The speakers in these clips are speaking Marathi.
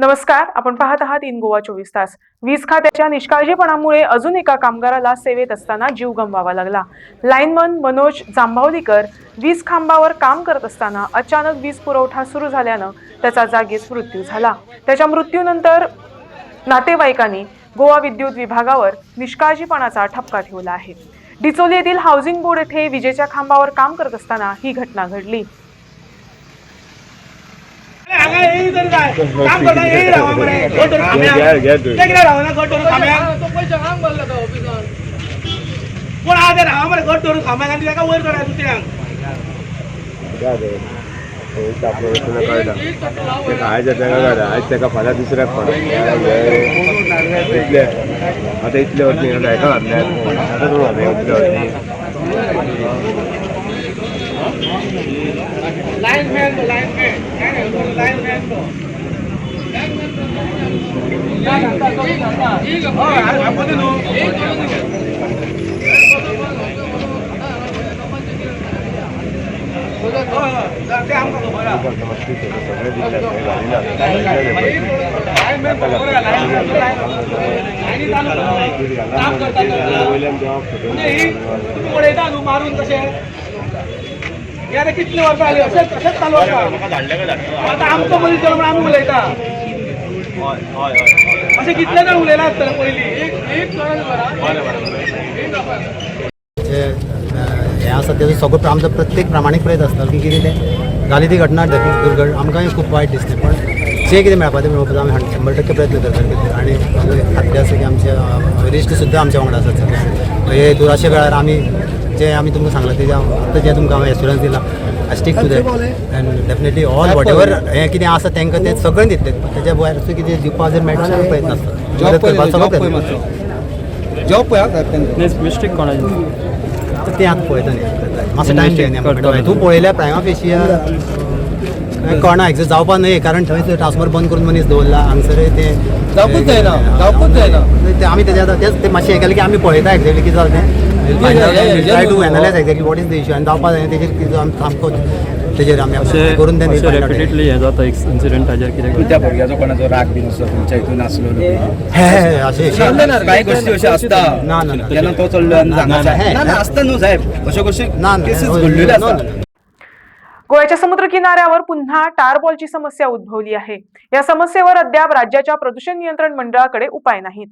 नमस्कार आपण पाहत आहात इन गोवा चोवीस तास. वीज खात्याच्या निष्काळजीपणामुळे अजून एका कामगाराला सेवेत असताना जीव गमवावा लागला. लाईनमन मनोज जांभावलीकर वीज खांबावर काम करत असताना अचानक वीज पुरवठा सुरू झाल्यानं त्याचा जागीच मृत्यू झाला. त्याच्या मृत्यूनंतर नातेवाईकांनी गोवा विद्युत विभागावर निष्काळजीपणाचा ठपका ठेवला आहे. डिचोली येथील हाऊसिंग बोर्ड येथे विजेच्या खांबावर काम करत असताना ही घटना घडली. कोण आहा ते रावा मरे घट धरून खांब्याक आनी तेका वयर करा दुसऱ्यांक कळटा तेका आयज तेका काडा आयज तेका फाल्यां दुसऱ्याक पडा इतले आतां इतले वर्षी आतां हेका घातल्यात आतां तूं घातले इतले वर्षी लायन मॅन तो लायन मॅन लायन मॅन मारून तशें हे कितले वर्ष आले अशेंच तसेच चालू आसा आतां आमचो मनीस उलयता हय हय हय. अशें कितले जाण उलयला आसतले पयलीं एक एक हें आसा तेजो सगळो आमचो प्रत्येक प्रामाणीक प्रयत्न आसता की कितें तें जाली ती घटना देखीक दुर्घट आमकांय खूब वायट दिसलें पण जें कितें मेळपा तें मेळोवपाचो आमी शंबर टक्के प्रयत्न करतात कितें आनी खात्री आसा की आमचे अ, वरिश्ट सुद्दां आमच्या वांगडा आसात सगळे हे दुराशे वेळार आमी जें आमी तुमकां सांगलां तेजें आतां जें तुमकां हांवें एश्युरन्स दिला I stick to that end definitely all whatever हें कितें आसा तेंकां तें सगळें दितलें तेच्या भायर असो कितें दिवपा जर मेळटा जाल्यार प्रयत्न आसता करता. जॉब पळय आतां मिस्टेक कोणाची ते आतां पळयता न्ही मातसो टायम करतलो. तूं पळयल्या प्रायमा फेशिया कळना एक्झॅक्ट जावपा न्हय कारण थंय ट्रान्सफर बंद करून मनीस दवरला हांगसर ते जावपूच जायना, जावपूच जायना. ते आमी आतां तेच ते मातशें हें केलें की आमी पळयता एक्झॅक्टली कितें जालें तें try to analyse exactly what is the issue आनी जावपा जाय तेजेर कितें आमी सामको तेजेर आमी अशें करून तें अशें रेपिटेडली हें जाता इन्सिडेंट हाजेर कितें त्या भुरग्याचो कोणाचो राग बीन असो तुमच्या हितून आसलो अशें काही गोष्टी अश्यो आसता ना, ना, ना. जेन्ना तो चडलो आनी ना, सांगासा ना, ना ना आसता न्हू साहेब. अश्यो गोष्टी ना ना केसीस no, घडलेल्यो no, आसता no, no. गोव्याच्या समुद्र किनाऱ्यावर पुन्हा टारबॉलची समस्या उद्भवली आहे. या समस्येवर अद्याप राज्याच्या प्रदूषण नियंत्रण मंडळाकडे उपाय नाहीत.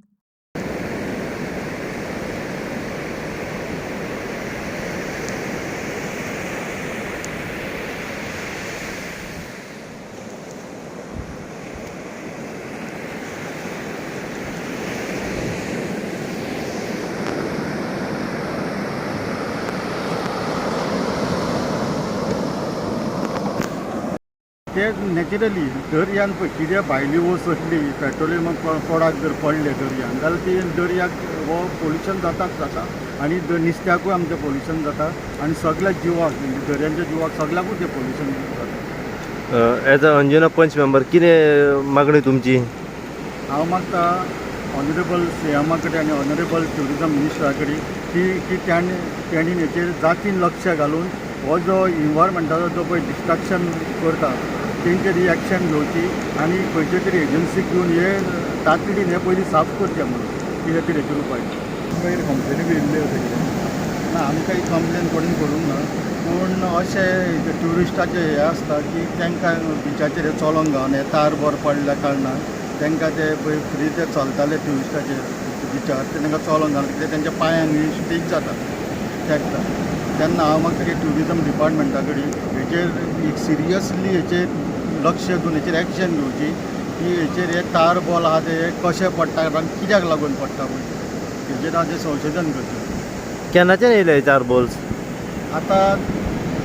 ते नॅचरली दर्यान पळय कितें भायली वस्त असली पेट्रोलियम प्रोडाक्ट जर पडले दर्यान जाल्यार ती दर्याक हो पोल्युशन जाताच जाता. आनी नुस्त्याकूय आमचें पोल्युशन जाता. आनी सगळ्या जिवाक म्हणजे दर्यांच्या जिवाक सगळ्याकूच तें पोल्युशन जाता. एज अ अंजुना पंच मेंबर कितें मागणी तुमची? हांव मागता ऑनरेबल सीएमा कडेन आनी ऑनरेबल ट्युरिजम मिनिस्टरा कडेन की की त्यांनी त्यांनी हेचेर जातीन लक्ष घालून हो जो इन्वायरमेंटाचो जो पळय डिस्ट्रक्शन करता तेंचेर एक्शन घेवची आनी खंयचे तरी एजन्सीक घेवन हे तातडीन हे पयलीं साफ करचें म्हणून कितें तरी हेचेर उपाय मागीर कंप्लेनी बी येयल्ल्यो तेजेर ना आमकां ही कंप्लेन कोणी करूंक ना पूण अशें ट्युरिस्टाचे हे आसता की तांकां बिचाचेर हे चलोंक गावना हे तार बर पडल्या कारणान तांकां ते पळय फ्री ते चलताले ट्युरिस्टाचे बिचार ते तांकां चलोंक गावना कित्याक तेंच्या पांयांक स्टीक जाता तेंकता तेन्ना हांव मागता की ट्युरिजम डिपार्टमेंटा कडेन हेचेर एक सिरियसली हेचेर लक्ष दिवन हेचेर एक्शन घेवची की हेचेर हे तार बॉल आहा ते कशे पडटा आनी कित्याक लागून पडटा पळय हेचेर हाचें संशोधन करचें केन्नाच्यान येयले चार बॉल्स? आतां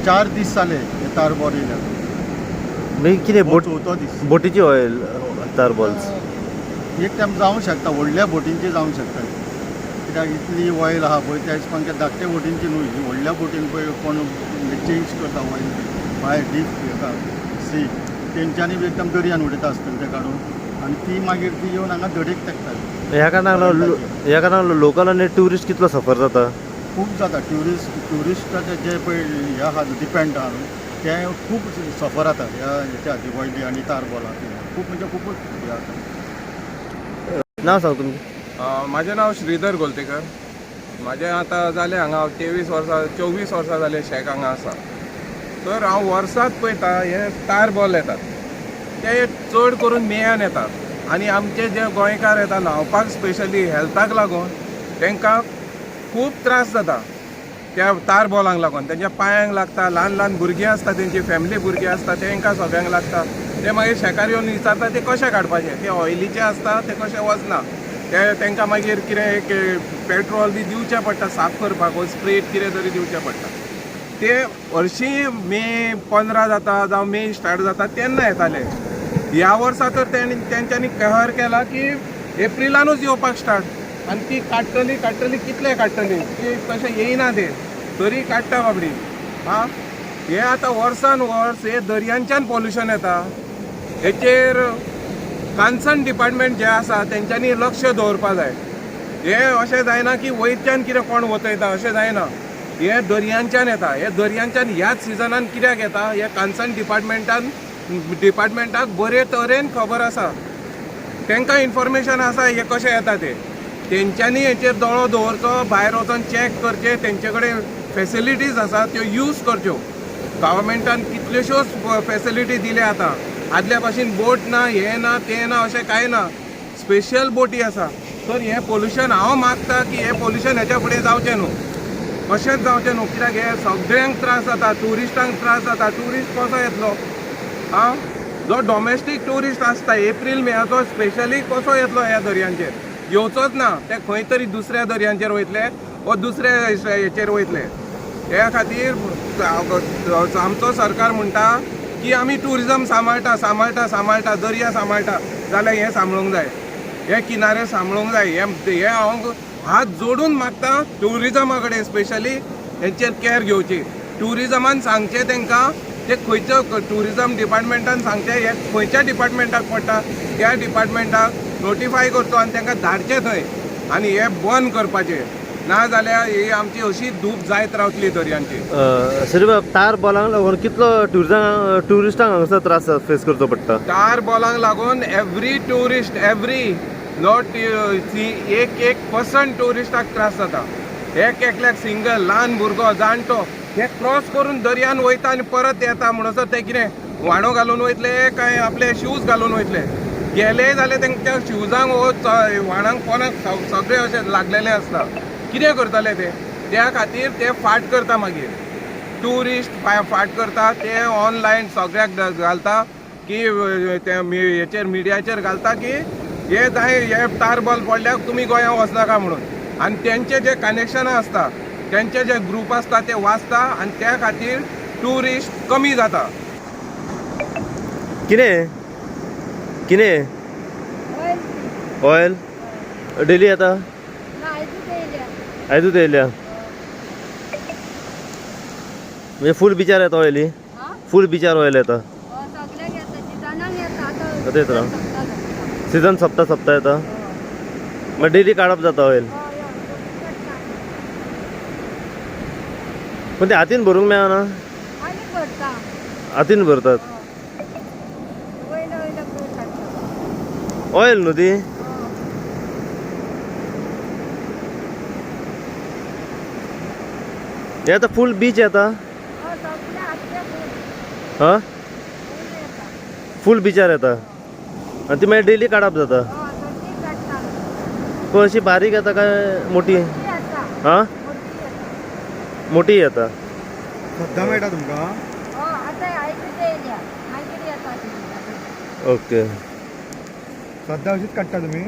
चार दीस जाले हे तार बॉल येयल्या कितें हो बोट चवथो दीस. बोटीची ऑयल चार बॉल्स? एक टायम जावंक शकता व्हडल्या बोटींची जावंक शकता. कित्याक इतली ऑयल आहा पळय त्या हिसपान धाकट्या बोटींची न्हू ही व्हडल्या बोटीन पळय कोण चेंज करता ऑयल भायर डीप हेका सी तेंच्यांनी बी एकदम दर्यान उडयता आसतलें तें काडून आनी ती मागीर ती येवन हांगा धडेक तेकतात ह्या कारणाक ह्या कारणाक लोकल आनी ट्युरिस्ट कितलो सफर जाता? खूब जाता. ट्युरिस्ट ट्युरिस्टाचे जे पळय हे आहा डिपेंड आहा न्हू. ते खूब सफर जाता ह्या हेच्या वयली आनी तार बॉला खातीर खूप म्हणजे खूपच हे आसा नाव सांग तुमचें माझे म्हजें नांव श्रीधर गोलतेकर. म्हाजें आतां जालें हांगा तेवीस वर्सां चोवीस वर्सां जाले शेक हांगा आसा तर हांव वर्सांत पळयता हे तार बॉल येतात. ते चड करून मेयान येतात. आनी आमचे जे गोंयकार येता न्हांवपाक स्पेशली हेल्थाक लागून तांकां खूब त्रास जाता. त्या तार बॉलांक लागून. तेंच्या पांयांक लागता ल्हान ल्हान भुरगीं आसता तेंची फॅमिली भुरगीं आसता तेंकां सगळ्यांक लागता. ते मागीर शेकार येवन विचारता ते कशें काडपाचें? ते ऑयलीचे आसता? ते कशें वचना ते तांकां मागीर कितें पेट्रोल बी दिवचें पडटा साफ करपाक स्प्रेट कितें तरी दिवचें पडटा ते हरशीं मे पंदरा जाता जावं मे स्टार्ट जाता तेन्ना येताले ह्या वर्सा तर तेणी तेंच्यांनी कहर केला की एप्रिलानूच येवपाक स्टार्ट आनी ती काडटली काडटली कितले काडटली ती तशें येयना ते. तरी काडटा बाबडी. हा? हे आतां वर्सान वर्स हे दर्यांच्यान पॉल्युशन येता. हेचेर कन्सर्न डिपार्टमेंट जे आसा तेंच्यांनी लक्ष दवरपा जाय. हे अशें जायना की वयरच्यान कितें कोण वतयता अशें जायना. हे दर्यांच्यान येता हे दर्यांच्यान ह्याच सिजनान कित्याक येता हे कन्सर्न डिपार्टमेंटान डिपार्टमेंटाक बरे तरेन खबर आसा. तांकां इन्फॉर्मेशन आसा हे कशें येता ते. तेंच्यांनी हेचेर दोळो दवरचो भायर वचोन चॅक करचे तेंचे कडेन फेसिलिटीज आसा त्यो यूज करच्यो. गव्हर्मेंटान कितल्योश्योच फेसिलिटी दिल्या आतां. आदल्या भाशेन बोट ना हे ना ते ना अशें कांय ना. स्पेशल बोटी आसा तर हें पोल्युशन हांव मागता की हें पोल्युशन हेच्या फुडें जावचें न्हू. अशेंच जावचें न्हू. कित्याक हे सगळ्यांक त्रास जाता ट्युरिस्टांक त्रास जाता ट्युरिस्ट कसो येतलो? आं जो डॉमेस्टीक ट्युरिस्ट आसता एप्रील मेयाचो स्पेशली कसो येतलो ह्या दर्यांचेर? येवचोच ना. ते खंय तरी दुसऱ्या दर्यांचेर वयतले वा दुसऱ्या हेचेर वयतले. ह्या खातीर आमचो सरकार म्हणटा की आमी ट्युरिजम सांबाळटा सांबाळटा सांबाळटा दर्या सांबाळटा जाल्यार हें सांबाळूंक जाय. हे किनारे सांबाळूंक जाय. हे हें हांव हात जोडून मागता ट्युरिजमा कडेन स्पेशली हेचेर कॅर घेवची ट्युरिजमान सांगचें तांकां ते खंयच्या ट्युरिजम डिपार्टमेंटान सांगचें हे खंयच्या डिपार्टमेंटाक पडटा त्या डिपार्टमेंटाक नोटिफाय करचो आनी तांकां धाडचें थंय. आनी हे बंद करपाचें. ना जाल्यार ही आमची अशी धूप जायत रावतली दर्यांची श्रीबाब तार बॉलांक लागून कितलो ट्युरिजां ट्युरिस्टांक हांगासर त्रास फेस करचो पडटा? तार बॉलांक लागून एवरी ट्युरिस्ट एवरी नॉट एक एक पर्संट ट्युरिस्टाक त्रास जाता. एक एकल्याक सिंगल ल्हान भुरगो जाणटो हे क्रॉस करून दर्यान वयता आनी परत येता म्हणसर ते कितें वाणो घालून वयतले काय आपले शूज घालून वयतले. गेले जाल्यार तेंच्या शुजांक वो च- व्हाणांक पोनाक सगळे अशे लागलेले आसता. कितें करतले ते? त्या खातीर ते फाट करता मागीर. ट्युरिस्ट फाट करता ते ऑनलायन सगळ्याक घालता की ते मि- हेचेर मिडियाचेर घालता की हे जाय हे तार बॉल पडल्यार तुमी गोंयांत वचनाका म्हणून. आनी तेंचे जे कनेक्शनां आसता तेंचे जे ग्रूप आसता ते वाचता आनी त्या खातीर ट्युरिस्ट कमी जाता. कितें कितें ऑयल डेली येता आयजूच येयल्या म्हणजे फूल बिचार येता ऑयली फूल बिचार ऑयल येता आतां. येता सिजन सोंपता सोंपता येता मागीर डेली काडप जाता ऑयल पूण ते हातीन भरूंक मेळना हातीन भरतात. ऑयल न्हू ती हे आतां फूल बीच येता हा? फूल बिचार येता आनी ती मागीर डेली काडप जाता पूण अशी बारीक येता काय मोठी? हा? मोठी येता सद्दां मेळटा तुमकां? ओके सद्दां अशीच काडटा तुमी